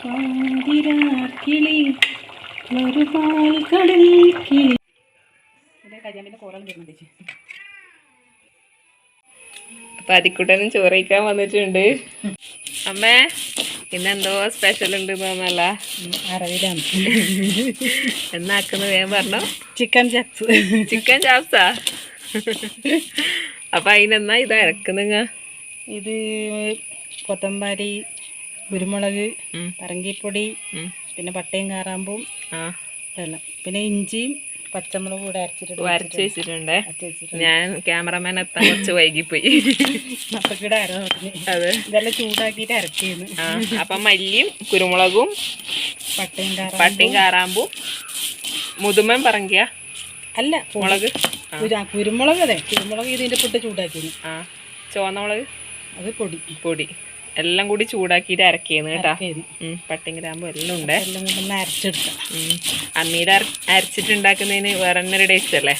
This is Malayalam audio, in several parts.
പാതിരാക്കിളി ഒരു പാൽ കടൽ കിളി. കരിയാമ്പിന്റെ കോറൽ വരുന്നുണ്ട് അപ്പൊ അതിക്കുട്ടനും ചോറയിക്കാൻ വന്നിട്ടുണ്ട്. അമ്മേ ഇന്നെന്തോ സ്പെഷ്യൽ ഉണ്ട് തോന്നല്ല? അറവിലാണ്. എന്നാക്കുന്നത് ഞാൻ പറഞ്ഞോ. ചിക്കൻ ചാപ്സ് ചിക്കൻ ചാപ്സാ അപ്പൊ അതിനെന്നാ ഇത് ഇറക്കുന്നുങ്ങ? ഇത് കൊത്തമ്പാരി കുരുമുളക് പറങ്കിപ്പൊടി പിന്നെ പട്ടയും കാറാമ്പും പിന്നെ ഇഞ്ചിയും പച്ചമുളകും കൂടെ അരച്ചിട്ട് അരച്ച് വെച്ചിട്ടുണ്ട്. ഞാൻ ക്യാമറമാൻ എത്താൻ കുറച്ച് വൈകിപ്പോയി. അതെ. ഇതെല്ലാം ചൂടാക്കിയിട്ട് അരച്ചിരുന്നു അപ്പൊ മല്ലിയും കുരുമുളകും പട്ടയും പട്ടയും കാറാമ്പും മുതുമൻ പറങ്കിയ? അല്ല മുളക്? കുരുമുളക് അതെ കുരുമുളക് ഇതിന്റെ പൊട്ട് ചൂടാക്കി ആ ചുവന്ന മുളക്? അത് പൊടി. പൊടി. എല്ലാം കൂടി ചൂടാക്കിയിട്ട് അരക്കിയെന്ന് കേട്ടാ. പട്ടിൻ ഗ്രാമ്പ് എല്ലാം ഉണ്ട്. എല്ലാം കൊണ്ടൊന്ന് അരച്ചെടുക്കാം. അമ്മീടെ അര- അരച്ചിട്ടുണ്ടാക്കുന്നതിന് വേറെ തന്നെ ഒരു ടേസ്റ്റ് അല്ലേ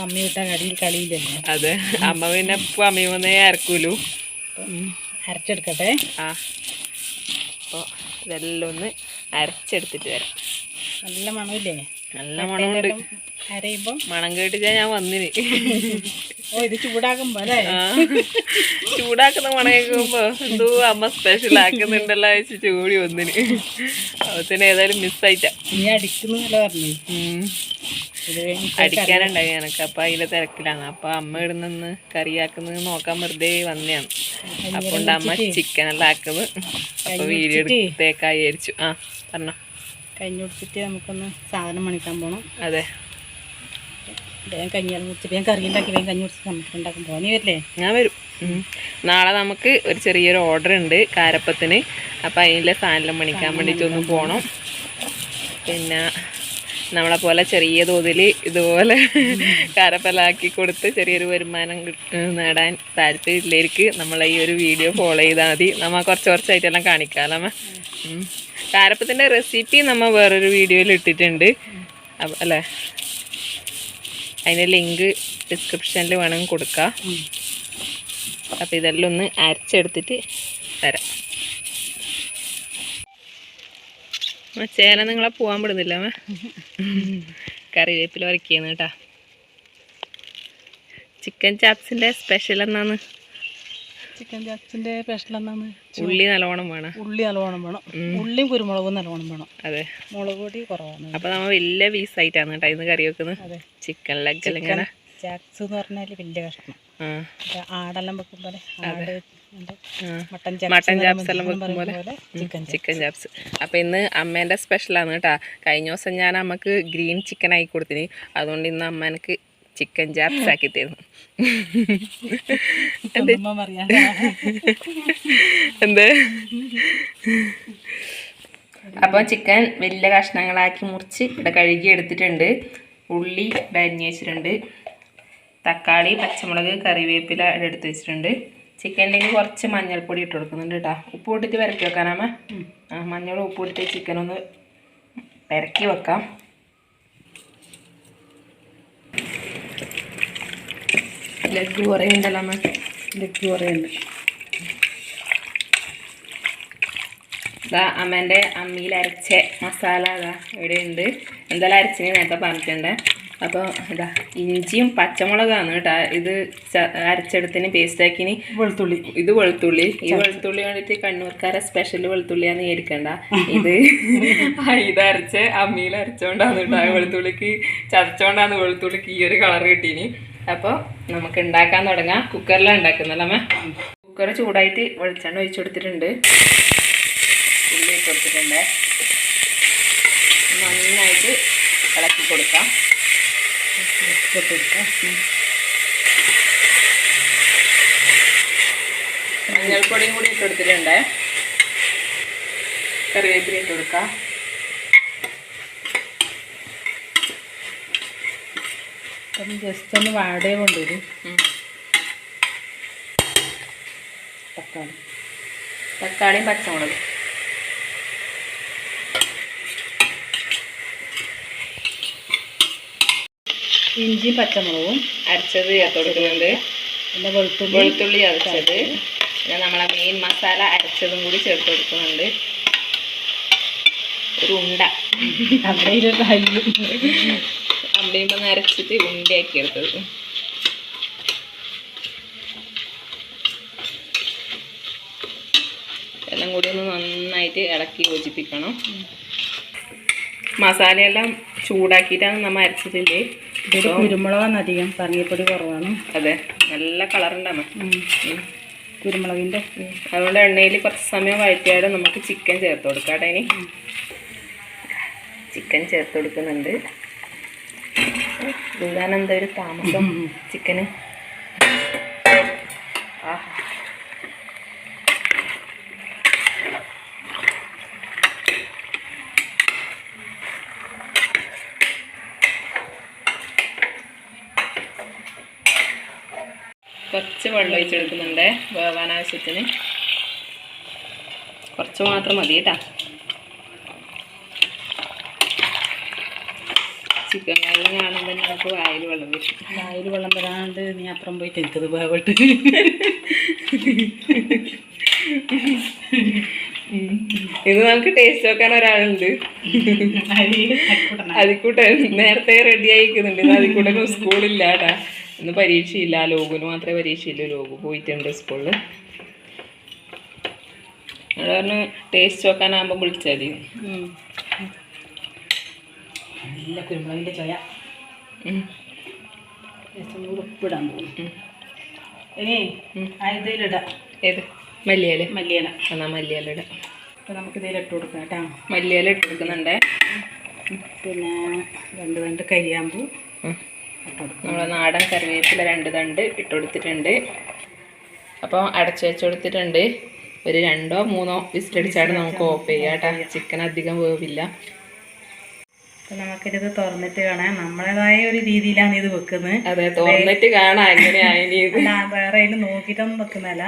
അമ്മ വിട്ട കടിയിൽ കളിയില്ലല്ലോ. അത്. അമ്മ പിന്നെ ഇപ്പൊ അമ്മ വന്നേ അരക്കൂലു. അരച്ചെടുക്കട്ടെ. ആ. അപ്പോൾ ഇതെല്ലാം ഒന്ന് അരച്ചെടുത്തിട്ട് വരാം. നല്ല മണമില്ലേ? നല്ല മണമുണ്ട്. അരയുമ്പം മണം കേട്ടിച്ചാ ഞാൻ വന്നിന്. ഓ ഇത് ചൂടാക്കുമ്പോ അല്ലേ? ആ. ചൂടാക്കുന്ന മണം കേൾക്കുമ്പോ എന്തോ അമ്മ സ്പെഷ്യൽ ആക്കുന്നുണ്ടല്ലോ വെച്ച് ചൂടി വന്നിന്. അവത്തിന് ഏതായാലും മിസ്സായിട്ടാ നീ അടിക്കുന്നല്ലോ പറഞ്ഞു. അടിക്കാനുണ്ടായി എനക്ക്. അപ്പൊ അതിലെ തിരക്കിലാണ്. അപ്പൊ അമ്മ ഇടുന്നെന്ന് കറിയാക്കുന്നത് നോക്കാൻ വെറുതെ വന്നെയാണ്. അപ്പൊ അമ്മ ചിക്കൻ എല്ലാം ആക്കുന്നത്. അപ്പൊ വീഡിയോ എടുത്തേക്കായി വിചാരിച്ചു. ആ പറഞ്ഞോ. കഞ്ഞി കുടിച്ചിട്ട് നമുക്കൊന്ന് സാധനം മണിക്കാൻ പോകണം അതെ. വേഗം കഞ്ഞിയാൽ കുടിച്ചിട്ട് വേഗം കറി ഉണ്ടാക്കി വേഗം കഞ്ഞി കുടിച്ച് നമുക്ക് ഉണ്ടാക്കാൻ പോകാം നീ വരില്ലേ? ഞാൻ വരും. നാളെ നമുക്ക് ഒരു ചെറിയൊരു ഓർഡർ ഉണ്ട് കാരപ്പത്തിന്. അപ്പം അതിന്റെ സാധനം മണിക്കാൻ വേണ്ടിയിട്ട് ഒന്ന് പോകണം പിന്നെ നമ്മളെ പോലെ ചെറിയ തോതിൽ ഇതുപോലെ കരപ്പലാക്കി കൊടുത്ത് ചെറിയൊരു വരുമാനം നേടാൻ താല്പര്യമില്ലേക്ക് നമ്മൾ ഈ ഒരു വീഡിയോ ഫോളോ ചെയ്താൽ മതി. നമ്മൾ കുറച്ച് കുറച്ചായിട്ടെല്ലാം കാണിക്കാമല്ലോ അമ്മ. കാരപ്പത്തിന്റെ റെസിപ്പി നമ്മൾ വേറൊരു വീഡിയോയിൽ ഇട്ടിട്ടുണ്ട്. അല്ലേ? അതിന്റെ ലിങ്ക് ഡിസ്ക്രിപ്ഷനിൽ വേണമെങ്കിൽ കൊടുക്കാം. അപ്പോൾ അപ്പം ഇതെല്ലാം ഒന്ന് അരച്ചെടുത്തിട്ട് തരാം ആ, ചേന നിങ്ങളെ പോവാൻ വിടുന്നില്ല അമ്മ. കറിവേപ്പില വരയ്ക്കുന്നു കേട്ടാ. ചിക്കൻ ചാപ്സിന്റെ സ്പെഷ്യൽ എന്നാന്ന് ചിക്കൻ ചാപ്സിന്റെ സ്പെഷ്യൽ എന്നാണ്. ഉള്ളി നല്ലോണം വേണം. ഉള്ളി നല്ലോണം വേണം. ഉള്ളിയും കുരുമുളകും നല്ലോണം വേണം. അതെ. മുളക് പൊടി കുറവാണ്. അപ്പൊ നമ്മൾ വലിയ പീസായിട്ടാണ് കേട്ടോ ഇന്ന് കറി വെക്കുന്നത് ചിക്കൻ ലെഗ് ഇങ്ങനെ. ചാപ്സ് എന്ന് പറഞ്ഞാൽ വലിയ കഷ്ണം. ആടെല്ലാം വെക്കും പോലെ ആട്. മട്ടൻ ചാപ്സ് എല്ലാം വെക്കും പോലെ ചിക്കൻ ചാപ്സ്. അപ്പൊ ഇന്ന് അമ്മേന്റെ സ്പെഷ്യലാണ് കേട്ടാ. കഴിഞ്ഞ ദിവസം ഞാൻ അമ്മയ്ക്ക് ഗ്രീൻ ചിക്കൻ ആയി കൊടുത്തിന്. അതുകൊണ്ട് ഇന്ന് അമ്മ എനിക്ക് ചിക്കൻ ചാപ്സ് ആക്കി തരുന്നു. എന്തേ? അപ്പോൾ ചിക്കൻ വലിയ കഷ്ണങ്ങളാക്കി മുറിച്ച് ഇവിടെ കഴുകി എടുത്തിട്ടുണ്ട്. ഉള്ളി ഇവിടെ അരിഞ്ഞ് വെച്ചിട്ടുണ്ട്. തക്കാളി പച്ചമുളക് കറിവേപ്പില ഇവിടെ എടുത്ത് വെച്ചിട്ടുണ്ട്. ചിക്കനിലേക്ക് കുറച്ച് മഞ്ഞൾപ്പൊടി ഇട്ട് കൊടുക്കുന്നുണ്ട് കേട്ടോ. ഉപ്പ് ഇട്ടിട്ട് പെരക്കി വെക്കാനാമ. ആ മഞ്ഞളും ഉപ്പ് ഇട്ടിട്ട് ചിക്കൻ ഒന്ന് പെരക്കി വെക്കാം. ലെഗ് കുറേ ഉണ്ടല്ലോ അമ്മ. ലഡ്ഡു കുറേ ഉണ്ട് ഇതാ അമ്മേന്റെ അമ്മിയിൽ അരച്ച മസാല ഇതാ ഇവിടെ ഉണ്ട് എന്തായാലും അരച്ചിന് നേരത്തെ പറഞ്ഞിട്ടുണ്ട്. അപ്പോൾ ഇതാ ഇഞ്ചിയും പച്ചമുളകാണ് കേട്ടോ. ഇത് അരച്ചെടുത്തിന് പേസ്റ്റാക്കിന് വെളുത്തുള്ളി. ഇത് വെളുത്തുള്ളി. ഈ വെളുത്തുള്ളി വേണ്ടിയിട്ട് കണ്ണൂർക്കാരെ സ്പെഷ്യൽ വെളുത്തുള്ളിയാന്ന് ഏരിക്കണ്ട ഇത് ഇത് അരച്ച് അമ്മിയിൽ അരച്ചോണ്ടാന്ന് കേട്ടോ. വെളുത്തുള്ളിക്ക് ചതച്ചോണ്ടാന്ന് വെളുത്തുള്ളിക്ക് ഈ ഒരു കളർ കിട്ടീനി. അപ്പോൾ നമുക്ക് ഉണ്ടാക്കാൻ തുടങ്ങാം. കുക്കറിലാണ് ഉണ്ടാക്കുന്നല്ലേ അമ്മ? കുക്കർ ചൂടായിട്ട് വെളിച്ചെണ്ണ ഒഴിച്ചു കൊടുത്തിട്ടുണ്ട്. ഉള്ളി കൊടുത്തിട്ടുണ്ട്. നന്നായിട്ട് ഇളക്കി കൊടുക്കാം. മഞ്ഞൾപ്പൊടിയും കൂടി ഇട്ട് കൊടുത്തിട്ടുണ്ട്. കറിവേപ്പില ഇട്ട് കൊടുക്കാം. അപ്പം ജസ്റ്റ് ഒന്ന് വാടേ കൊണ്ടുവരും തക്കാളി. തക്കാളിയും പച്ചമുളകും. ഇഞ്ചിയും പച്ചമുളകും അരച്ചത് ചേർത്ത് കൊടുക്കുന്നുണ്ട് പിന്നെ വെളുത്തുള്ളി വെളുത്തുള്ളി അരച്ചത്. പിന്നെ നമ്മളെ മെയിൻ മസാല അരച്ചതും കൂടി ചേർത്ത് കൊടുക്കുന്നുണ്ട്. ഒരു ഉണ്ട. അമ്മയുമ്പോൾ നരച്ചിട്ട് ഉണ്ടയാക്കി എടുത്തത്. എല്ലാം കൂടി ഒന്ന് നന്നായിട്ട് ഇളക്കി യോജിപ്പിക്കണം. മസാലയെല്ലാം ചൂടാക്കിയിട്ടാണ് നമ്മൾ അരച്ചിട്ടില്ലേ ഇതിൽ കുരുമുളകാണ് അധികം പറഞ്ഞപ്പൊടി കുറവാണ്. അതെ നല്ല കളറുണ്ടാമ ഉം. കുരുമുളകിന്റെ അതുകൊണ്ട് എണ്ണയിൽ കുറച്ച് സമയം വഴറ്റിയാലും നമുക്ക് ചിക്കൻ ചേർത്ത് കൊടുക്കാം ഇനി. ചിക്കൻ ചേർത്ത് കൊടുക്കുന്നുണ്ട്. ഇതാണ് എന്താ ഒരു താമസം? ചിക്കന് ആഹാ കുറച്ച് വെള്ളം ഒഴിച്ചെടുക്കുന്നുണ്ട് വേവാൻ ആവശ്യത്തിന് കുറച്ച് മാത്രം മതി കേട്ടാ. ചിക്കൻ കറി കാണുമ്പോൾ നമുക്ക് വായിൽ വെള്ളം വരും. വായിൽ വെള്ളം വരാണ്ട് നീ അപ്പുറം പോയിട്ട് എനിക്കത് വേവിട്ട്. ഇത് നമുക്ക് ടേസ്റ്റ് നോക്കാൻ ഒരാളുണ്ട്. അതിക്കൂട്ടൻ നേരത്തെ റെഡി ആയിക്കുന്നുണ്ട്. അതിക്കൂട്ടൊന്നും അതിക്കൂട്ടനും സ്കൂളില്ല ഇന്ന് പരീക്ഷയില്ല. ലോഗുന് മാത്രമേ പരീക്ഷയില്ല. ലോകു പോയിട്ടുണ്ട് സ്കൂളിൽ അവിടെ പറഞ്ഞു ടേസ്റ്റ് നോക്കാനാകുമ്പോൾ വിളിച്ചാൽ മതി. നല്ല കുരുമുളകിന്റെ ചോയ. ഉപ്പിടാൻ പോകും. ഇനി ഇതിലിടാം ഏത്? മല്ലിയില. മല്ലിയില. എന്നാ മല്ലിയില ഇടാം. അപ്പോൾ നമുക്ക് ഇട്ട് കൊടുക്കാം കേട്ടോ. മല്ലിയില ഇട്ട് കൊടുക്കുന്നുണ്ടേ. പിന്നെ രണ്ട് രണ്ട് കരിയാമ്പൂ. നമ്മളെ നാടൻ കറിവേപ്പില രണ്ട് തണ്ട് ഇട്ട് കൊടുത്തിട്ടുണ്ട് അപ്പോൾ അടച്ചു വെച്ച് കൊടുത്തിട്ടുണ്ട് ഒരു രണ്ടോ മൂന്നോ വിസിലടിച്ചാണ് നമുക്ക് ഓഫ് ചെയ്യാം കേട്ടോ. ചിക്കൻ അധികം വേവില്ല. അപ്പം നമുക്കിത് തുറന്നിട്ട് കാണാം. നമ്മളേതായ ഒരു രീതിയിലാണ് ഇത് വെക്കുന്നത്. അതെ തുറന്നിട്ട് കാണാം എങ്ങനെയാണ് വേറെ അതിൽ നോക്കിയിട്ടൊന്നും വെക്കുന്നതല്ല.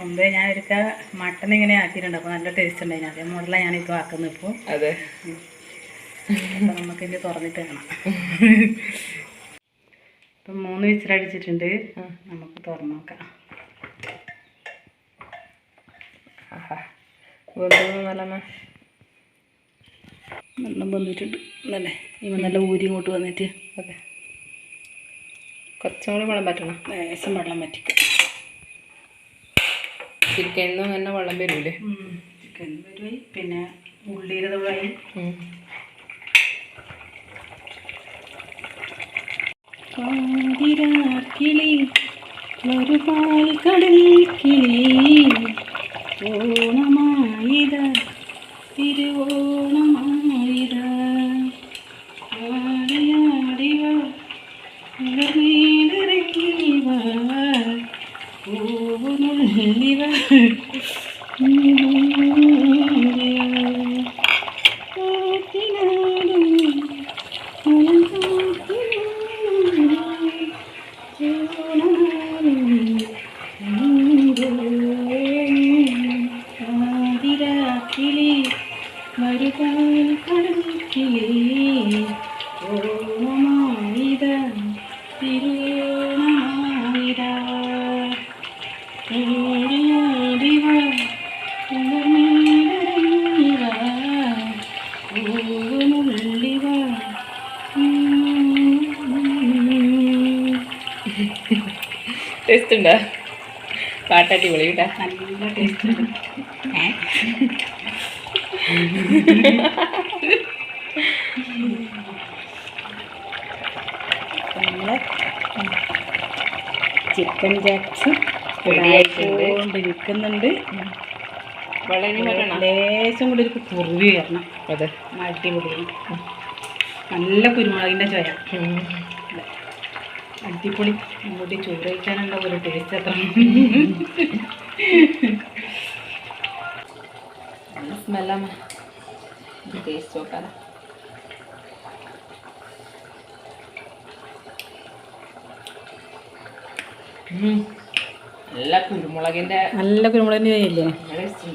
മുമ്പേ ഞാൻ ഒരുക്ക മട്ടൺ ഇങ്ങനെ ആക്കിയിട്ടുണ്ട്. അപ്പോൾ നല്ല ടേസ്റ്റ് ഉണ്ടായിരുന്നു. അതേ മോഡലാണ് ഞാനിപ്പോൾ ആക്കുന്നത് ഇപ്പോൾ. അതെ. അപ്പോൾ നമുക്കിത് തുറന്നിട്ട് കാണാം. ഇപ്പം മൂന്ന് വിസിലടിച്ചിട്ടുണ്ട് നമുക്ക് തുറന്നു നോക്കാം. വെള്ളം വന്നിട്ടുണ്ട്. നല്ലേ ഇവ നല്ല ഊരി ഇങ്ങോട്ട് വന്നിട്ട്. അതെ. കുറച്ചും കൂടി വെള്ളം പറ്റണം. ലേശം വെള്ളം പറ്റിക്കും. ചിക്കനിൽ നിന്ന് തന്നെ വെള്ളം വരൂലേ? ചിക്കൻ വരുവായി. പിന്നെ ഉള്ളിയുടെ ഉം. കിളി ഒരു പാൽ കടൽ കിളി ഓണമായിത തിരുവോണമായിത ആടിയാടിവ ടേസ്റ്റ് ഉണ്ടോ പാട്ടാട്ടി വിളി കേട്ടാ. നല്ല ടേസ്റ്റ് ഉണ്ട്. Chicken chops. കൊണ്ടിരിക്കുന്നുണ്ട് ലേശം കൂടി ഒരു കുറുവി വരണം. അതെ. അടിപൊളി. നല്ല കുരുമുളകിന്റെ ചോയ. ഉം. അടിപൊളി. ഇങ്ങോട്ട് ചോറ് കഴിക്കാനുള്ള ഒരു ടേസ്റ്റ് അത്ര. സ്മെല്ലമ്മ ടേസ്റ്റ് നോക്കാം നല്ല കുരുമുളകിന്റെ നല്ല കുരുമുളകിന്റെ പിന്നെ ടേസ്റ്റ്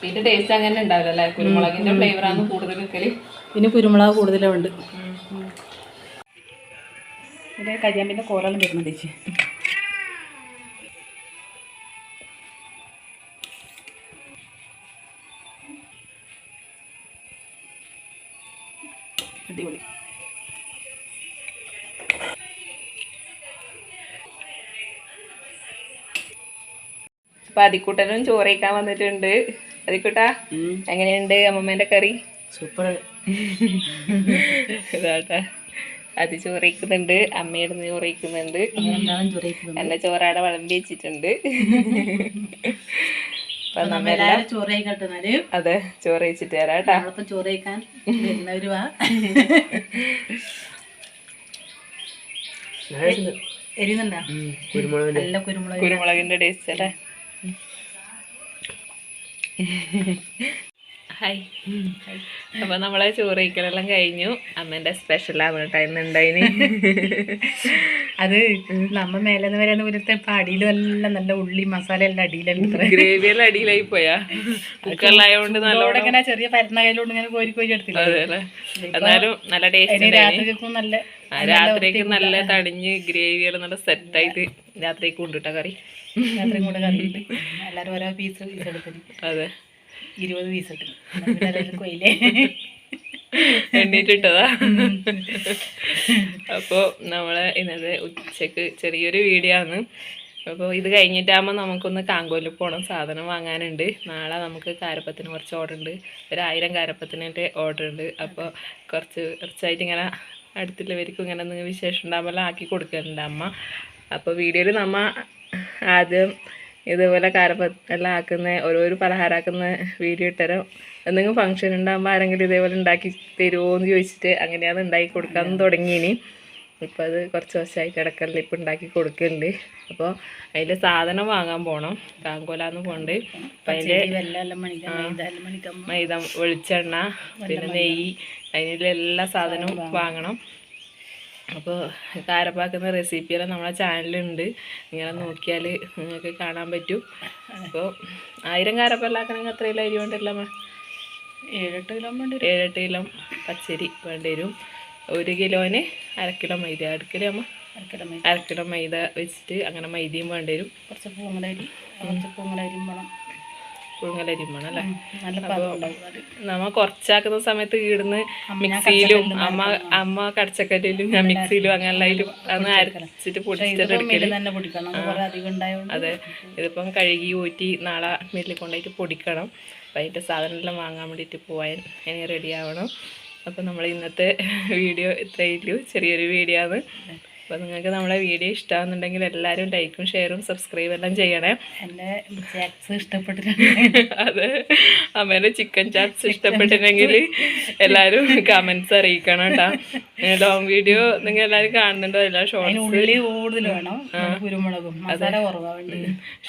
ഇതിന്റെ ടേസ്റ്റ് അങ്ങനെ ഉണ്ടാവില്ല അല്ലേ? കുരുമുളകിന്റെ ഫ്ലേവറാണ് കൂടുതൽ നിൽക്കൽ പിന്നെ കുരുമുളക് കൂടുതലുണ്ട് കഴിയാൻ പിന്നെ കോലെല്ലാം വരുന്നുണ്ട് ചേച്ചി. അപ്പൊ അതിക്കൂട്ടനും ചോറയിക്കാൻ വന്നിട്ടുണ്ട് അതിക്കൂട്ടാ എങ്ങനെയുണ്ട് അമ്മമ്മേന്റെ കറി? സൂപ്പർ. ഇതാട്ടാ. അത് ചോറയിക്കുന്നുണ്ട് അമ്മയുടെ ചോറയിക്കുന്നുണ്ട് എന്റെ ചോറാടെ വിളമ്പി വെച്ചിട്ടുണ്ട്. അതെ ചോറ് വെച്ചിട്ട് തരാം കേട്ടാ നമ്മളിപ്പം ചോറ് കഴിക്കാൻ കുരുമുളകിന്റെ ടേസ്റ്റ് അല്ലേ? ഹായ് അപ്പൊ നമ്മളെ ചോറ് കഴിക്കലെല്ലാം കഴിഞ്ഞു. അമ്മേന്റെ സ്പെഷ്യലാണ് കേട്ടോ ഇന്നുണ്ടായിന് അത് നമ്മ മേലെന്ന് വരെ ഇപ്പൊ അടിയിലും എല്ലാം നല്ല ഉള്ളി മസാല എല്ലാം അടിയിലുണ്ട് ഗ്രേവിയെല്ലാം അടിയിലായി പോയാ. കുക്കറിലായോണ്ട് നല്ലോണം ഇങ്ങനെ ചെറിയ പരന്ന കയ്യിലോണ്ട് ഇങ്ങനെ കോരി കോരി എടുത്തില്ല? എന്നാലും നല്ല ടേസ്റ്റ് രാത്രിക്കും നല്ല രാത്രിക്ക് നല്ല തണിഞ്ഞ് ഗ്രേവിയെല്ലാം നല്ല സെറ്റായിട്ട് രാത്രിക്ക് കൊണ്ടിട്ട കറി. രാത്രിയും കൂടെ കറിയിട്ട് എല്ലാവരും ഓരോ പീസ് പീസ് എടുത്തിന്. അതെ. ഇരുപത് പീസ് ഇട്ടിന്. കൊയിലേ. എണ്ണീറ്റിട്ടതാ? അപ്പോൾ നമ്മളെ ഇന്നത്തെ ഉച്ചയ്ക്ക് ചെറിയൊരു വീഡിയോ ആണ്. അപ്പോൾ ഇത് കഴിഞ്ഞിട്ടാകുമ്പോൾ നമുക്കൊന്ന് കാങ്കോലിൽ പോകണം സാധനം വാങ്ങാനുണ്ട്. നാളെ നമുക്ക് കാരപ്പത്തിന് കുറച്ച് ഓർഡർ ഉണ്ട്. ഒരു ആയിരം ഓർഡർ ഉണ്ട്. അപ്പോൾ കുറച്ച് കുറച്ചായിട്ട് ഇങ്ങനെ അടുത്തുള്ളവർക്കും ഇങ്ങനെ എന്തെങ്കിലും വിശേഷം ഉണ്ടാകുമ്പോൾ ആക്കി കൊടുക്കുന്നുണ്ട് അമ്മ. അപ്പോൾ വീഡിയോയിൽ നമ്മ ആദ്യം ഇതുപോലെ കാരപ്പെല്ലാം ആക്കുന്ന ഓരോരോ പലഹാരം ആക്കുന്ന വീഡിയോ ഇട്ടരം. എന്തെങ്കിലും ഫംഗ്ഷൻ ഉണ്ടാകുമ്പോൾ ആരെങ്കിലും ഇതേപോലെ ഉണ്ടാക്കി തരുമോ എന്ന് ചോദിച്ചിട്ട് അങ്ങനെയാണ് ഉണ്ടാക്കി കൊടുക്കാൻ തുടങ്ങിയിനി ഇപ്പം അത് കുറച്ച് ദിവസമായി കിടക്കലിൽ ഇപ്പം ഉണ്ടാക്കി കൊടുക്കുന്നുണ്ട് അപ്പോൾ അതിന്റെ സാധനം വാങ്ങാൻ പോകണം കാങ്കോലാന്ന് പോകണ്ട് അപ്പം അതിന്റെ മൈദ വെളിച്ചെണ്ണ പിന്നെ നെയ്യ് അതിനുള്ള എല്ലാ സാധനവും വാങ്ങണം. അപ്പോൾ കാരപ്പാക്കുന്ന റെസിപ്പിയെല്ലാം നമ്മളെ ചാനലുണ്ട് ഇങ്ങനെ നോക്കിയാൽ നിങ്ങൾക്ക് കാണാൻ പറ്റും. അപ്പോൾ ആയിരം കാരപ്പല്ലാക്കണമെങ്കിൽ എത്രയിലും അരി വേണ്ടല്ലോ അമ്മ ഏഴെട്ട് കിലോ വേണ്ടി. ഏഴെട്ട് കിലോ പച്ചരി വേണ്ടി വരും. ഒരു കിലോന് അര കിലോ മൈദ അടുക്കിലോ അമ്മ അരക്കിലോ മൈദ. അര കിലോ മൈദ വെച്ചിട്ട് അങ്ങനെ മൈദയും വേണ്ടി വരും. കുറച്ച് പൂങ്ങലരി കുറച്ച് പൂങ്ങലരിയും വേണം. പുഴുങ്ങലരിയും വേണം അല്ലേ നമ്മ കുറച്ചാക്കുന്ന സമയത്ത് ഈടുന്ന് മിക്സിയിലും അമ്മ അമ്മ കടച്ചക്കല്ലിലും ഞാൻ മിക്സിയിലും അങ്ങനെയുള്ളതിലും അന്ന് അരച്ചിട്ട് പൊടിച്ചിട്ട് അതെ ഇതിപ്പം കഴുകി ഊറ്റി നാളെ മില്ലിൽ കൊണ്ടുപോയിട്ട് പൊടിക്കണം. അപ്പം അതിന്റെ സാധനമെല്ലാം വാങ്ങാൻ വേണ്ടിയിട്ട് പോവാൻ ഇനി റെഡി ആവണം. അപ്പം നമ്മൾ ഇന്നത്തെ വീഡിയോ ഇത്രയുള്ളൂ ചെറിയൊരു വീഡിയോ ആണ്. അപ്പോൾ നിങ്ങൾക്ക് നമ്മളെ വീഡിയോ ഇഷ്ടമാകുന്നുണ്ടെങ്കിൽ എല്ലാവരും ലൈക്കും ഷെയറും സബ്സ്ക്രൈബ് എല്ലാം ചെയ്യണേ. എന്റെ ചാറ്റ്സ് ഇഷ്ടപ്പെട്ടിട്ടുണ്ട് അതെ. അമ്മേന്റെ ചിക്കൻ ചാറ്റ്സ് ഇഷ്ടപ്പെട്ടിട്ടുണ്ടെങ്കിൽ എല്ലാവരും കമൻസ് അറിയിക്കണം കേട്ടോ. ലോങ് വീഡിയോ നിങ്ങൾ എല്ലാവരും കാണുന്നുണ്ടോ? എല്ലാ ഷോർട്സ് കൂടുതൽ വേണം. കുരുമുളകും മസാല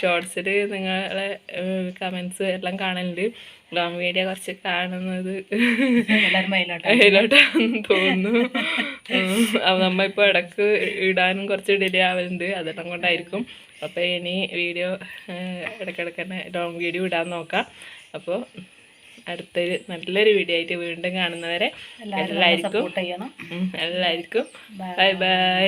ഷോർട്സിൽ നിങ്ങളെ കമൻസ് എല്ലാം കാണലുണ്ട്. ലോങ് വീഡിയോ കുറച്ച് കാണുന്നത് അതിലോട്ടാന്ന് തോന്നുന്നു. അപ്പം നമ്മ ഇപ്പോൾ ഇടയ്ക്ക് ഇടാനും കുറച്ച് ഡിലേ ആവുന്നുണ്ട് അതെല്ലാം കൊണ്ടായിരിക്കും. അപ്പോൾ ഇനി വീഡിയോ ഇടയ്ക്കിടയ്ക്ക് തന്നെ ലോങ് വീഡിയോ ഇടാൻ നോക്കാം. അപ്പോൾ അടുത്തൊരു നല്ലൊരു വീഡിയോ ആയിട്ട് വീണ്ടും കാണുന്നവരെ എല്ലാവർക്കും എല്ലാവർക്കും. Bye bye